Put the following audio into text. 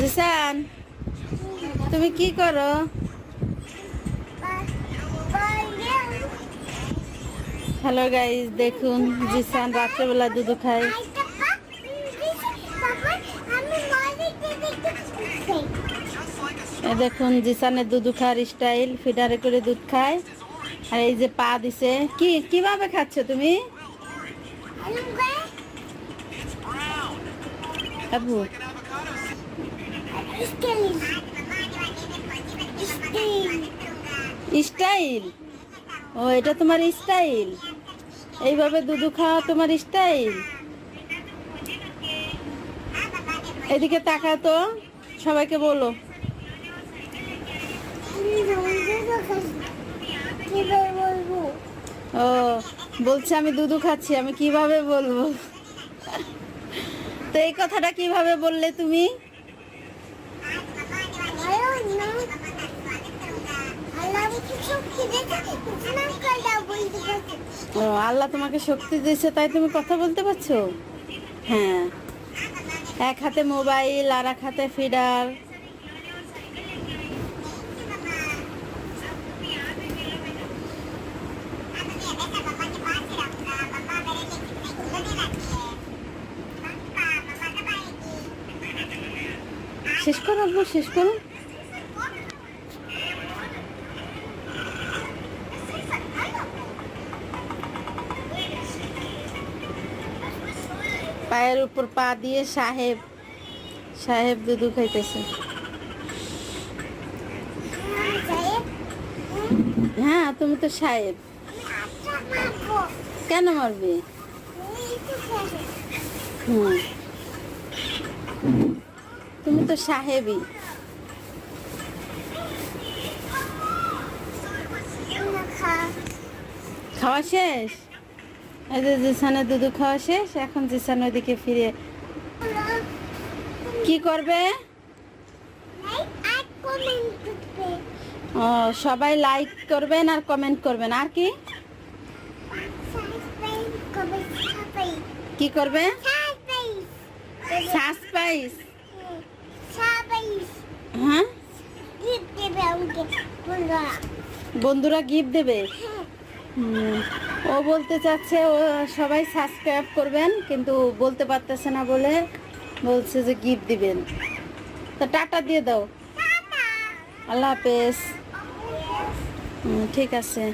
জিসান তুমি কি করো? হ্যালো গাইজ দেখুন জিসান রাত্রেবেলা দুধ খায়। এই দেখুন জিসানের দুধ খাওয়ার স্টাইল ফিডারে করে দুধ খায়। আর এই যে পা দিছে কি কীভাবে খাচ্ছ তুমি? আবু স্টাইল। ও, এটা তোমার স্টাইল? এইভাবে দুধু খাওয়া তোমার স্টাইল? এদিকে তাকাও তো, সবাইকে বলো। ও, বলছে আমি দুধু খাচ্ছি, আমি কীভাবে বলব? তো এই কথাটা কীভাবে বললে তুমি? ও, আল্লাহ তোমাকে শক্তি দিয়েছে, তাই তুমি কথা বলতে পারছ? হ্যাঁ। এক হাতে মোবাইল, আর এক হাতে ফিডার। শেষ করো শেষ করো। পায়ের উপর পা দিয়ে সাহেব সাহেব দুধু খাইতেছে। হ্যাঁ তুমি তো সাহেব। কেন মারবে? হুম। তুমি তো সাহেবই। খাওয়া শেষ? এই যে জিসানের দুধু খাওয়া শেষ এখন জিসান ওইদিকে ফিরে। কি করবে? ও সবাই লাইক করবেন আর কমেন্ট করবেন। আর কি? কি করবে? সাসপাইস হ্যাঁ? বন্ধুরা। গিফট দেবে? হুম, ও বলতে চাচ্ছে ও সবাই সাবস্ক্রাইব করবেন কিন্তু বলতে পারতেছে না বলে বলছে যে গিফট দিবেন। তো টাটা দিয়ে দাও। আল্লাহ হাফেজ। ঠিক আছে।